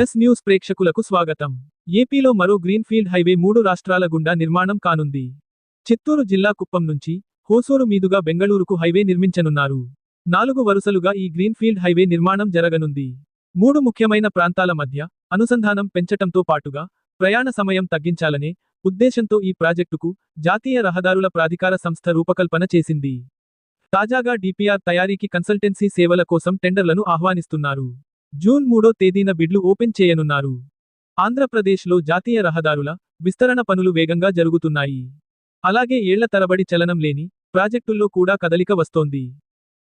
Yes news ప్రేక్షకులకు స్వాగతం. ఏపీలో మరో గ్రీన్ఫీల్డ్ హైవే మూడు రాష్ట్రాల గుండా నిర్మాణం కానుంది. చిత్తూరు జిల్లా కుప్పం నుంచి హోసూరు మీదుగా బెంగళూరుకు హైవే నిర్మించనున్నారు. నాలుగు వరుసలుగా ఈ గ్రీన్ఫీల్డ్ హైవే నిర్మాణం జరగనుంది. మూడు ముఖ్యమైన ప్రాంతాల మధ్య అనుసంధానం పెంచటంతో పాటుగా ప్రయాణ సమయం తగ్గించాలనే ఉద్దేశంతో ఈ ప్రాజెక్టుకు జాతీయ రహదారుల ప్రాధికార సంస్థ రూపకల్పన చేసింది. తాజాగా డిపిఆర్ తయారీకి కన్సల్టెన్సీ సేవల కోసం టెండర్లను ఆహ్వానిస్తున్నారు. జూన్ మూడో తేదీన బిడ్లు ఓపెన్ చేయనున్నారు. ఆంధ్రప్రదేశ్లో జాతీయ రహదారుల విస్తరణ పనులు వేగంగా జరుగుతున్నాయి. అలాగే ఏళ్ళ తరబడి చలనం లేని ప్రాజెక్టుల్లో కూడా కదలిక వస్తోంది.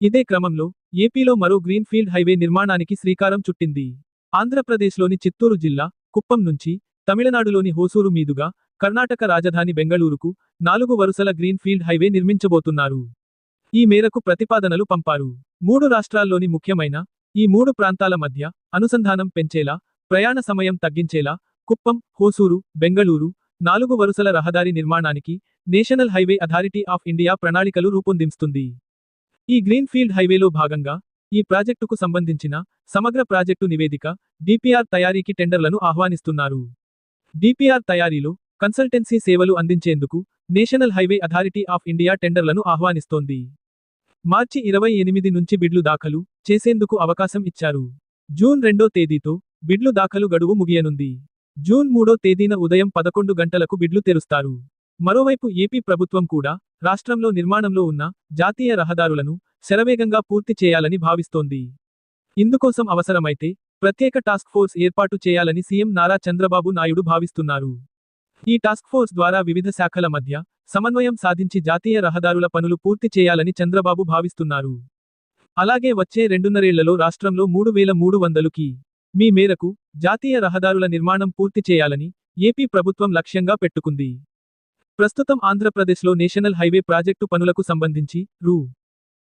ఇదే క్రమంలో ఏపీలో మరో గ్రీన్ఫీల్డ్ హైవే నిర్మాణానికి శ్రీకారం చుట్టింది. ఆంధ్రప్రదేశ్లోని చిత్తూరు జిల్లా కుప్పం నుంచి తమిళనాడులోని హోసూరు మీదుగా కర్ణాటక రాజధాని బెంగళూరుకు నాలుగు వరుసల గ్రీన్ఫీల్డ్ హైవే నిర్మించబోతున్నారు. ఈ మేరకు ప్రతిపాదనలు పంపారు. మూడు రాష్ట్రాల్లోని ముఖ్యమైన ఈ మూడు ప్రాంతాల మధ్య అనుసంధానం పెంచేలా ప్రయాణ సమయం తగ్గించేలా కుప్పం హోసూరు బెంగళూరు నాలుగు వరుసల రహదారి నిర్మాణానికి national highway authority of India ప్రణాళికలు రూపొందిస్తుంది ఈ గ్రీన్ఫీల్డ్ హైవేలో భాగంగా ఈ ప్రాజెక్టుకు సంబంధించిన సమగ్ర ప్రాజెక్టు నివేదిక డిపిఆర్ తయారీకి టెండర్లను ఆహ్వానిస్తున్నారు. డిపిఆర్ తయారీలో కన్సల్టెన్సీ సేవలు అందించేందుకు national highway authority of India టెండర్లను ఆహ్వానిస్తోంది. మార్చి ఇరవై ఎనిమిది నుంచి బిడ్లు దాఖలు చేసేందుకు అవకాశం ఇచ్చారు. జూన్ రెండో తేదీతో బిడ్లు దాఖలు గడువు ముగియనుంది. జూన్ మూడో తేదీన ఉదయం పదకొండు గంటలకు బిడ్లు తెరుస్తారు. మరోవైపు ఏపీ ప్రభుత్వం కూడా రాష్ట్రంలో నిర్మాణంలో ఉన్న జాతీయ రహదారులను శరవేగంగా పూర్తి చేయాలని భావిస్తోంది. ఇందుకోసం అవసరమైతే ప్రత్యేక టాస్క్ ఫోర్స్ ఏర్పాటు చేయాలని సీఎం నారా చంద్రబాబు నాయుడు భావిస్తున్నారు. ఈ టాస్క్ ఫోర్స్ ద్వారా వివిధ శాఖల మధ్య సమన్వయం సాధించి జాతీయ రహదారుల పనులు పూర్తి చేయాలని చంద్రబాబు భావిస్తున్నారు. అలాగే వచ్చే రెండున్నరేళ్ళలో రాష్ట్రంలో మూడు వేల మూడు వందలుకి మీ మేరకు జాతీయ రహదారుల నిర్మాణం పూర్తి చేయాలని ఏపీ ప్రభుత్వం లక్ష్యంగా పెట్టుకుంది. ప్రస్తుతం ఆంధ్రప్రదేశ్లో నేషనల్ హైవే ప్రాజెక్టు పనులకు సంబంధించి రూ.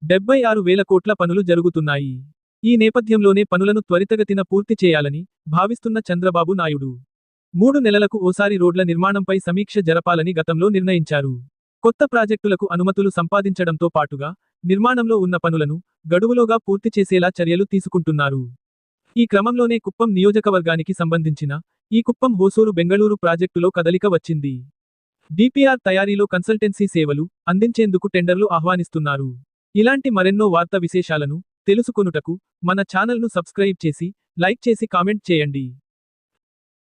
డెబ్బై ఆరు వేల కోట్ల పనులు జరుగుతున్నాయి. ఈ నేపథ్యంలోనే పనులను త్వరితగతిన పూర్తి చేయాలని భావిస్తున్న చంద్రబాబు నాయుడు. మూడు నెలలకు ఓసారి రోడ్ల నిర్మాణంపై సమీక్ష జరపాలని గతంలో నిర్ణయించారు. కొత్త ప్రాజెక్టులకు అనుమతులు సంపాదించడంతో పాటుగా నిర్మాణంలో ఉన్న పనులను గడువులోగా పూర్తి చేసేలా చర్యలు తీసుకుంటున్నారు. ఈ క్రమంలోనే కుప్పం నియోజకవర్గానికి సంబంధించిన ఈ కుప్పం హోసూరు బెంగళూరు ప్రాజెక్టులో కదలిక వచ్చింది. డిపిఆర్ తయారీలో కన్సల్టెన్సీ సేవలు అందించేందుకు టెండర్లు ఆహ్వానిస్తున్నారు. ఇలాంటి మరెన్నో వార్త విశేషాలను తెలుసుకొనుటకు మన ఛానల్ను సబ్స్క్రైబ్ చేసి లైక్ చేసి కామెంట్ చేయండి.